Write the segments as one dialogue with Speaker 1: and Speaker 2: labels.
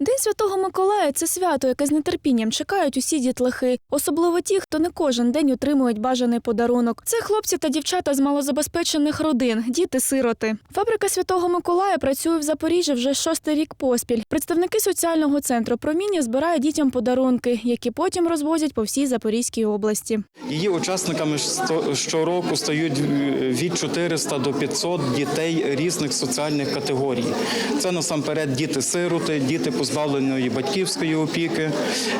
Speaker 1: День Святого Миколая це свято, яке з нетерпінням чекають усі дітлахи, особливо ті, хто не кожен день отримують бажаний подарунок. Це хлопці та дівчата з малозабезпечених родин, діти-сироти. Фабрика Святого Миколая працює в Запоріжжі вже шостий рік поспіль. Представники соціального центру проміння збирають дітям подарунки, які потім розвозять по всій Запорізькій області.
Speaker 2: Її учасниками щороку стають від 400 до 500 дітей різних соціальних категорій. Це насамперед діти-сироти, діти позбавленої батьківської опіки,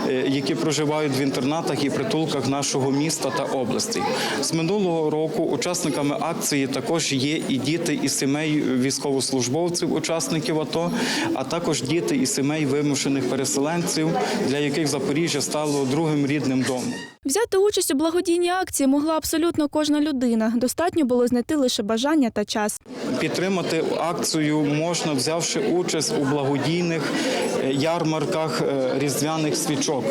Speaker 2: е, які проживають в інтернатах і притулках нашого міста та області. З минулого року учасниками акції також є і діти із сімей військовослужбовців, учасників АТО, а також діти із сімей вимушених переселенців, для яких Запоріжжя стало другим рідним домом.
Speaker 1: Взяти участь у благодійній акції могла абсолютно кожна людина. Достатньо було знайти лише бажання та час.
Speaker 2: Підтримати акцію можна, взявши участь у благодійних е, ярмарках е, різдвяних свічок.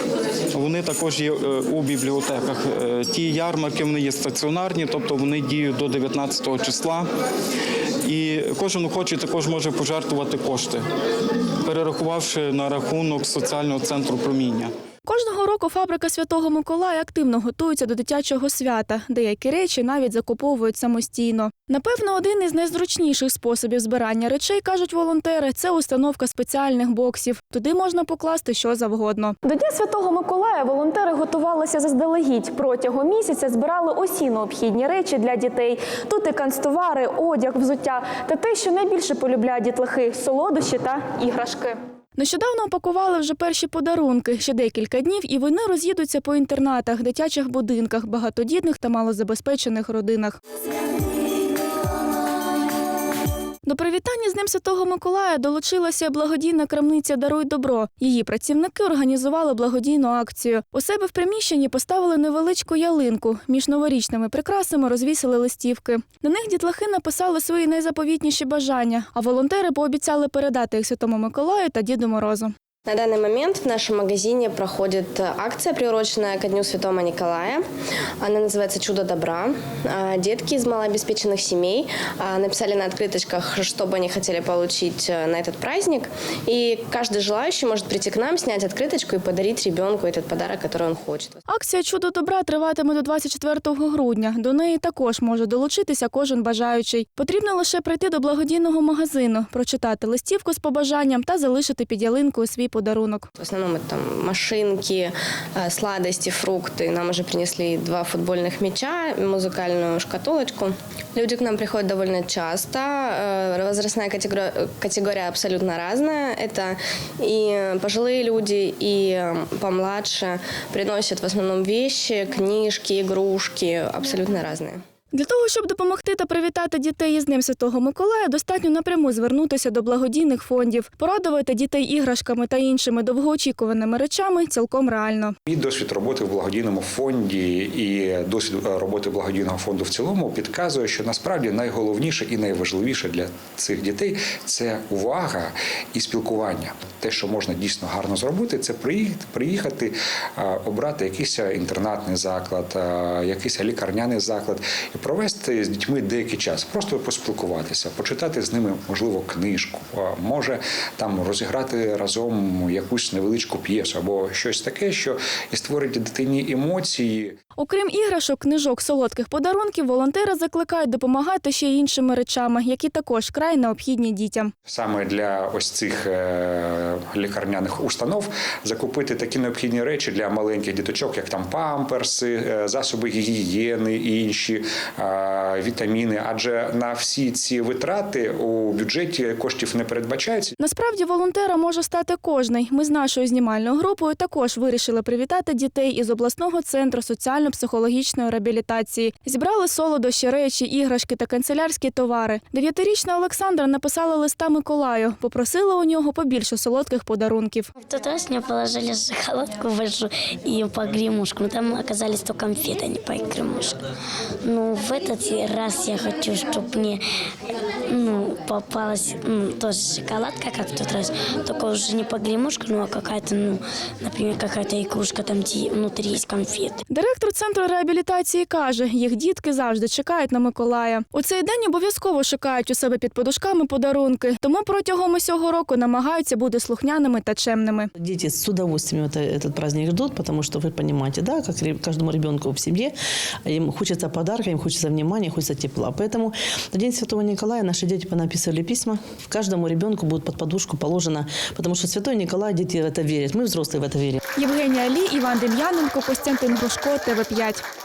Speaker 2: Вони також є е, у бібліотеках. Ті ярмарки вони є стаціонарні, тобто вони діють до 19 числа. І кожен охочий також може пожертвувати кошти, перерахувавши на рахунок соціального центру проміння.
Speaker 1: Кожного року фабрика Святого Миколая активно готується до дитячого свята. Деякі речі навіть закуповують самостійно. Напевно, один із найзручніших способів збирання речей, кажуть волонтери, це установка спеціальних боксів. Туди можна покласти що завгодно. До Дня Святого Миколая волонтери готувалися заздалегідь. Протягом місяця збирали усі необхідні речі для дітей. Тут і канцтовари, одяг, взуття та те, що найбільше полюбляють дітлахи солодощі та іграшки. Нещодавно опакували вже перші подарунки. Ще декілька днів, і вони роз'їдуться по інтернатах, дитячих будинках, багатодітних та малозабезпечених родинах. До привітання з ним Святого Миколая долучилася благодійна крамниця Даруй добро. Її працівники організували благодійну акцію. У себе в приміщенні поставили невеличку ялинку. Між новорічними прикрасами розвісили листівки. На них дітлахи написали свої найзаповітніші бажання, а волонтери пообіцяли передати їх Святому Миколаю та Діду Морозу.
Speaker 3: На данный момент в нашем магазине проходит э, акция, приуроченная ко Дню Святого Николая. Она называется «Чудо добра». А, Детки из малообеспеченных семей а, написали на открыточках, что бы они хотели получить э, на этот праздник. И каждый желающий может прийти к нам, снять открыточку и подарить ребенку этот подарок, который он хочет.
Speaker 1: Акція Чудо добра триватиме до 24 грудня. До неї також може долучитися кожен бажаючий. Потрібно лише прийти до благодійного магазину, прочитати листівку з побажанням та залишити під ялинкою свій подарунок.
Speaker 3: В основном это там машинки, э, сладости, фрукты. Нам уже принесли два футбольных мяча, музыкальную шкатулочку. Люди к нам приходят довольно часто. Э, Возрастная категория, категория абсолютно разная. Это и пожилые люди, и э, помладше. Приносят в основном вещи, книжки, игрушки, абсолютно разные.
Speaker 1: Для того, щоб допомогти та привітати дітей із Днем Святого Миколая, достатньо напряму звернутися до благодійних фондів. Порадувати дітей іграшками та іншими довгоочікуваними речами цілком реально.
Speaker 4: Мій досвід роботи в благодійному фонді і досвід е, роботи благодійного фонду в цілому підказує, що насправді найголовніше і найважливіше для цих дітей це увага і спілкування. Те, що можна дійсно гарно зробити, це приїхати, е, обрати якийсь інтернатний заклад, е, якийсь лікарняний заклад провести з дітьми деякий час, просто поспілкуватися, почитати з ними можливо книжку, а може там розіграти разом якусь невеличку п'єсу або щось таке, що і створить дитині емоції.
Speaker 1: Окрім іграшок, книжок, солодких подарунків, волонтери закликають допомагати ще й іншими речами, які також край необхідні дітям.
Speaker 4: Саме для ось цих е, лікарняних установ закупити такі необхідні речі для маленьких діточок, як там памперси, е, засоби гігієни і інші е, вітаміни. Адже на всі ці витрати у бюджеті коштів не передбачається.
Speaker 1: Насправді волонтером може стати кожний. Ми з нашою знімальною групою також вирішили привітати дітей із обласного центру соціально-психологічної реабілітації. Зібрали солодощі, речі, іграшки та канцелярські товари. Дев'ятирічна Олександра написала листа Миколаю, попросила у нього побільше солодких подарунків.
Speaker 5: В тот раз мне положили шоколадку большую и погремушку. Но там оказались то конфеты, а не погремушка. Ну, в этот раз я хочу, чтобы мне ну, попалась ну, тоже шоколадка, как в тот раз, только уже не погремушка, ну а какая-то, ну, например, какая-то игрушка, там где внутри есть конфеты.
Speaker 1: Директор центру реабілітації каже, їх дітки завжди чекають на Миколая. У цей день обов'язково шукають у себе під подушками подарунки, тому протягом усього року намагаються бути слухняними та чемними.
Speaker 6: Дети с удовольствием это- этот праздник ждут, потому что вы понимаете, да, как ре- каждому ребенку в семье, им хочется подарка, им хочется внимания, хочется тепла. Поэтому на День Святого Николая наши дети понаписывали письма. Каждому ребенку будет под подушку положено, потому что Святой Николай, дети в это верят. Мы, взрослые, в это верим.
Speaker 1: Євгенія Лі, Іван Дем'яненко, Костянтин Грушко, ТВ 5